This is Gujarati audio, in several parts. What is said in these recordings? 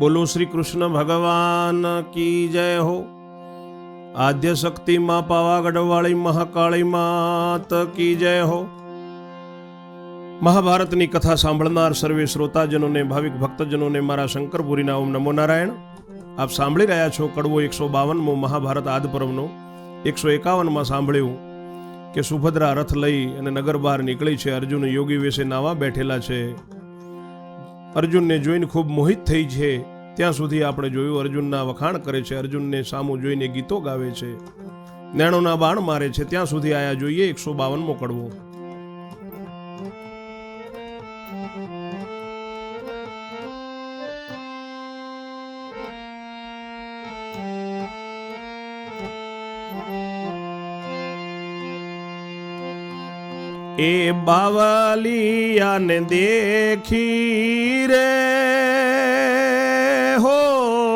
બોલો શ્રી કૃષ્ણ ભગવાન કી જય હો. આદ્ય શક્તિ માં પાવાગઢવાળી મહાકાળી માત કી જય હો. મહાભારતની કથા સાંભળનાર સર્વે શ્રોતાજનોને, ભાવિક ભક્તજનોને મારા શંકરપુરીના ઓમ નમો નારાયણ. આપ સાંભળી રહ્યા છો કડવો એકસો બાવનમો મહાભારત આદ પર્વનો એકસો એકાવનમાં સાંભળ્યું કે સુભદ્રા રથ લઈ અને નગર બહાર નીકળી છે. અર્જુન યોગી વેશે નાવા બેઠેલા છે. અર્જુનને જોઈને ખૂબ મોહિત થઈ છે. ત્યાં સુધી આપણે જોયું અર્જુનના વખાણ કરે છે. અર્જુનને સામું જોઈને ગીતો ગાવે છે. નેણોના બાણ મારે છે. ત્યાં સુધી આયા જોઈએ. એકસો બાવનમો કડવો એ બાવલિયાને દેખી રે. હો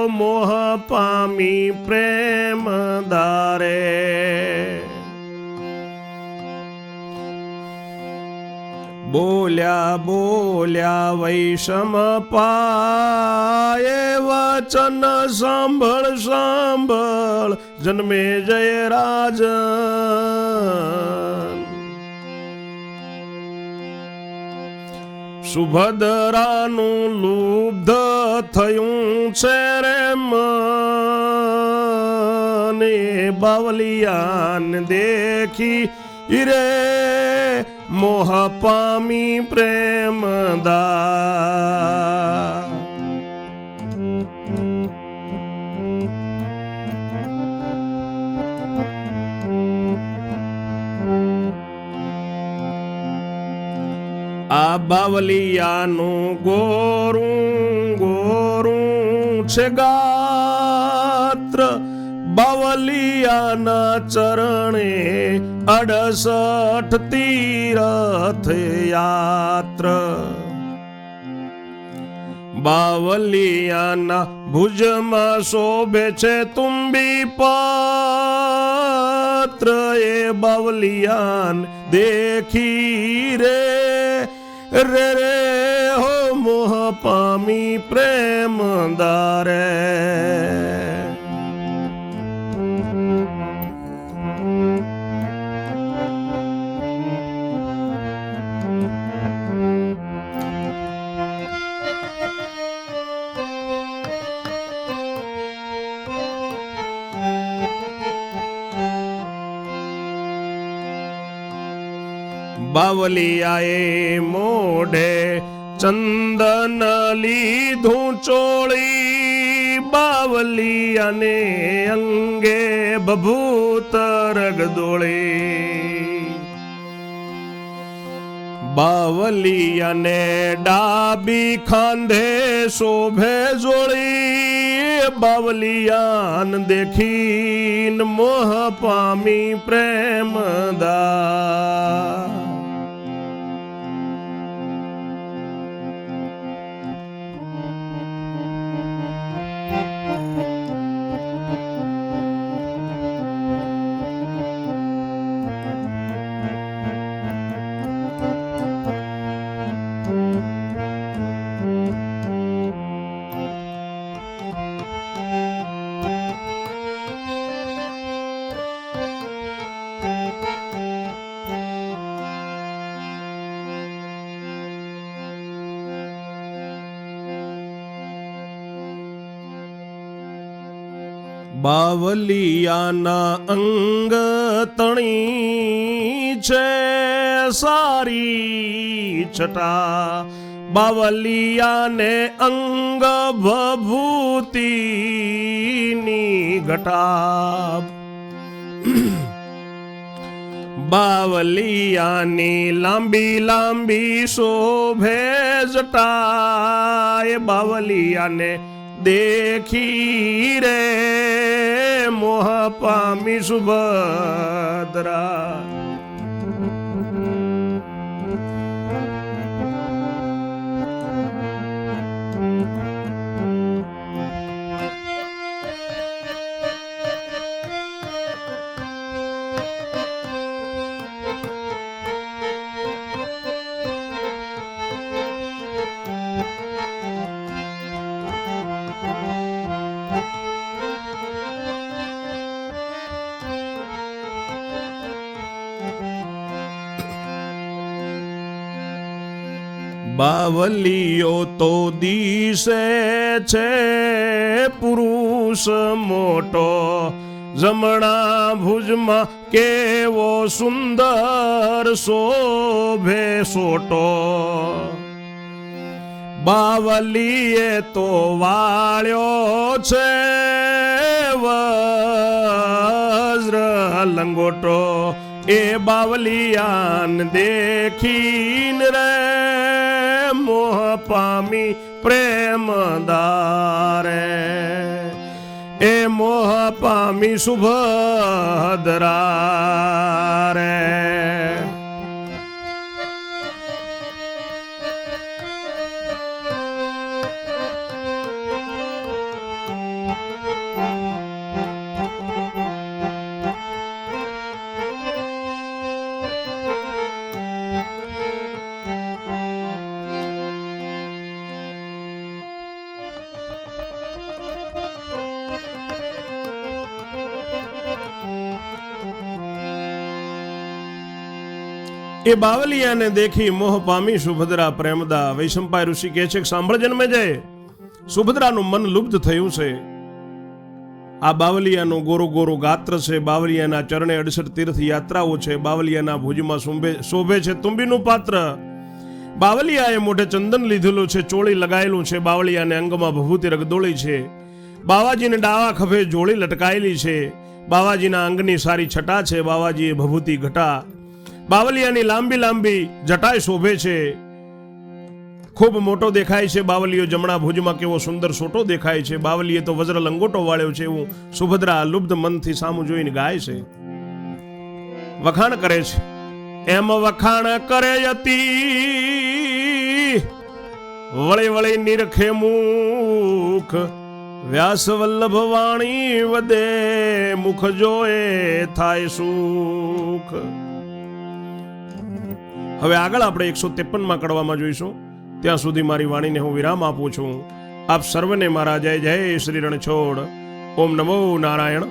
મોહ પામી પ્રેમ દારે. બોલ્યા બોલ્યા વૈષમ પાય વચન સાંભળ સાંભળ, જન્મે જય રાજન સુભદ્રાનું લુબ્ધ થયું છે રે મને બાવલિયાન દેખી રે મોહ પામી પ્રેમ આ બાવલિયાનું ગોરું ગોરું છે ગાત્ર. બાવલિયાના ચરણે અડસઠ તીરથ યાત્ર. બાવલિયાના ભુજમાં શોભે છે તુંબી પાત્ર. એ બાવલિયાન દેખી રે. રે રે હો મોહ પામી પ્રેમ દારે બાવલિયાએ મોઢે, ચંદન લીધું ચોળી. બાવલિયાને અંગે બભૂત રગદોળી બાવલિયાને ડાબી ખાંધે શોભે જોળી. બાવલિયાન દેખીન મોહ પામી પ્રેમ બાવલિયાના અંગ તણી છે, સારી છટા. બાવલિયાને અંગ ભભૂતિની ઘટા બાવલિયાની લાંબી લાંબી શોભે જટાય. બાવલિયાને દેખી રે મોહ પામી સુભદ્રા. બાવલીઓ તો દિશે છે પુરુષ મોટો. જમણા ભુજમાં કેવો સુંદર શોભે સોટો. બાવલીએ તો વાળ્યો છે વજ્ર લંગોટો. એ બાવલિયાન દેખીન રે મોહ પામી પ્રેમ દારે એ મોહ પામી શુભદ્રા રે એ બાવલિયાને દેખી મોહ પામી સુભદ્રા પ્રેમદા વૈશંપાય ઋષિ કહે છે કે સાંભળ જન્મે જાય. સુભદ્રાનું મન લુબ્ધ થયું છે. આ બાવલિયાનું ગોરો ગોરો ગાત્ર છે, બાવલિયાના ચરણે અડસઠ તીર્થ યાત્રાઓ છે, બાવલિયાના ભુજમાં શુંભે શોભે છે, તુંબીનું પાત્ર. બાવલિયાએ મોઢે ચંદન લીધેલું છે, ચોળી લગાયેલું છે, બાવલિયાને અંગમાં ભભૂતિ રગદોળી છે. બાવાજીને ડાવા ખભે જોળી લટકાયેલી છે. બાવાજીના અંગની સારી છટા છે, બાવાજીએ ભભૂતિ ઘટા. બાવલિયાની લાંબી લાંબી જટાય શોભે છે. ખૂબ મોટો દેખાય છે બાવલીઓ જમણા ભુજમાં કેવો સુંદર સોટો દેખાય છે. બાવલીએ તો વજ્ર લંગોટો વાળ્યો છે. એવું સુભદ્રા લુબ્ધ મનથી સામું જોઈને ગાય છે. વખાણ કરે છે. એમ વખાણ કરે યતી વળી વળી નિરખે મુખ. વ્યાસ વલ્લભ વાણી વદે મુખ જોએ થાય સુખ. હવે આગળ આપણે એકસો ત્રેપનમાં કડવામાં જોઈશું. ત્યાં સુધી મારી વાણીને હું વિરામ આપું છું. આપ સર્વને મારા જય જય શ્રી રણછોડ. ઓમ નમો નારાયણ.